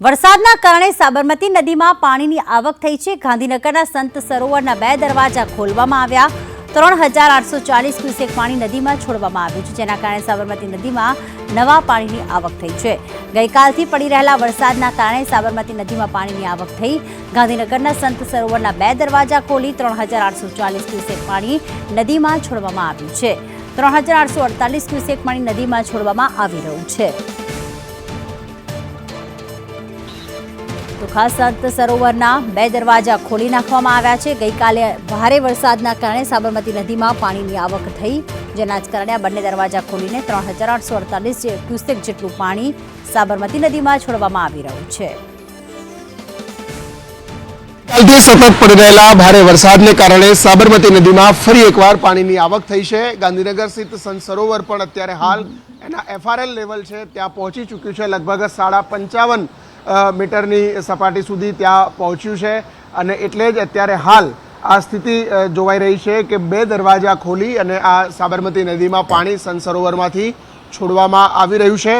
વરસાદના કારણે સાબરમતી નદીમાં પાણીની આવક થઈ છે. ગાંધીનગરના સંત સરોવરના બે દરવાજા ખોલવામાં આવ્યા. ત્રણ હજાર આઠસો ચાલીસ ક્યુસેક પાણી નદીમાં છોડવામાં આવ્યું છે, જેના કારણે સાબરમતી નદીમાં નવા પાણીની આવક થઈ છે. ગઈકાલથી પડી રહેલા વરસાદના કારણે સાબરમતી નદીમાં પાણીની આવક થઈ. ગાંધીનગરના સંત સરોવરના બે દરવાજા ખોલી ત્રણ હજાર આઠસો ચાલીસ ક્યુસેક પાણી નદીમાં છોડવામાં આવ્યું છે. ત્રણ હજાર આઠસો અડતાલીસ ક્યુસેક પાણી નદીમાં છોડવામાં આવી રહ્યું છે. તો ખાસ સરોવરના બે દરવાજા ખોલી નાખવામાં આવ્યા છે. ગઈકાલે ભારે વરસાદના કારણે સાબરમતી નદીમાં પાણીની આવક થઈ, જેના જ કારણે બંને દરવાજા ખોલીને ત્રણ હજાર આઠસો અડતાલીસ ક્યુસેક જેટલું પાણી સાબરમતી નદીમાં છોડવામાં આવી રહ્યું છે. કાલથી સતત પડી રહેલા ભારે વરસાદને કારણે સાબરમતી નદીમાં ફરી એકવાર પાણીની આવક થઈ છે. ગાંધીનગર સ્થિત સંત સરોવર પણ અત્યારે હાલ એના એફઆરએલ લેવલ છે. ત્યાં પહોંચી ચૂક્યું છે લગભગ સાડા પંચાવન મીટરની સપાટી સુધી ત્યાં પહોંચ્યું છે અને એટલે જ અત્યારે હાલ આ સ્થિતિ જોવાઈ રહી છે કે બે દરવાજા ખોલી અને આ સાબરમતી નદીમાં પાણી સનસરોવરમાંથી છોડવામાં આવી રહ્યું છે.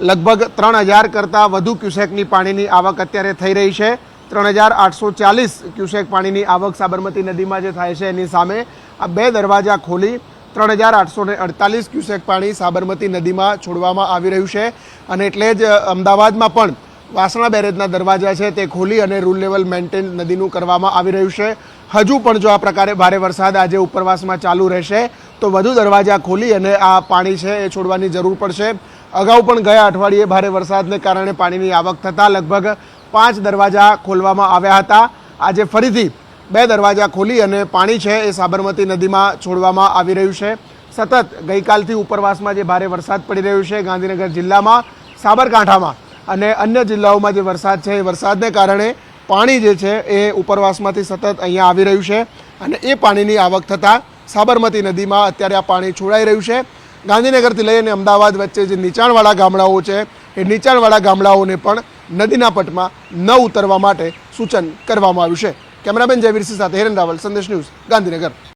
લગભગ ત્રણ હજાર કરતાં વધુ ક્યુસેકની પાણીની આવક અત્યારે થઈ રહી છે. ત્રણ હજાર આઠસો ચાલીસ ક્યુસેક પાણીની આવક સાબરમતી નદીમાં જે થાય છે એની સામે આ બે દરવાજા ખોલી ત્રણ હજાર આઠસો ને અડતાલીસ ક્યુસેક પાણી સાબરમતી નદીમાં છોડવામાં આવી રહ્યું છે. અને એટલે જ અમદાવાદમાં પણ વાસણા બેરેજના દરવાજા છે તે ખોલી અને રૂલ લેવલ મેન્ટેન નદીનું કરવામાં આવી રહ્યું છે. હજુ પણ જો આ પ્રકારે ભારે વરસાદ આજે ઉપરવાસમાં ચાલુ રહેશે, તો વધુ દરવાજા ખોલી અને આ પાણી છે એ છોડવાની જરૂર પડશે. અગાઉ પણ ગયા અઠવાડિયે ભારે વરસાદને કારણે પાણીની આવક થતાં લગભગ પાંચ દરવાજા ખોલવામાં આવ્યા હતા. આજે ફરીથી બે દરવાજા ખોલી અને પાણી છે એ સાબરમતી નદીમાં છોડવામાં આવી રહ્યું છે. સતત ગઈકાલથી ઉપરવાસમાં જે ભારે વરસાદ પડી રહ્યો છે ગાંધીનગર જિલ્લામાં, સાબરકાંઠામાં અને અન્ય જિલ્લાઓમાં જે વરસાદ છે, એ વરસાદને કારણે પાણી જે છે, એ ઉપરવાસમાંથી સતત અહીંયા આવી રહ્યું છે અને એ પાણીની આવક થતાં સાબરમતી નદીમાં અત્યારે આ પાણી છોડાઈ રહ્યું છે. ગાંધીનગરથી લઈને અમદાવાદ વચ્ચે જે નીચાણવાળા ગામડાઓ છે, એ નીચાણવાળા ગામડાઓને પણ નદીના પટમાં ન ઉતરવા માટે સૂચન કરવામાં આવ્યું છે. કેમેરામેન જયવીરસિંહ સાથે હિરેન રાવલ, સંદેશ ન્યૂઝ ગાંધીનગર.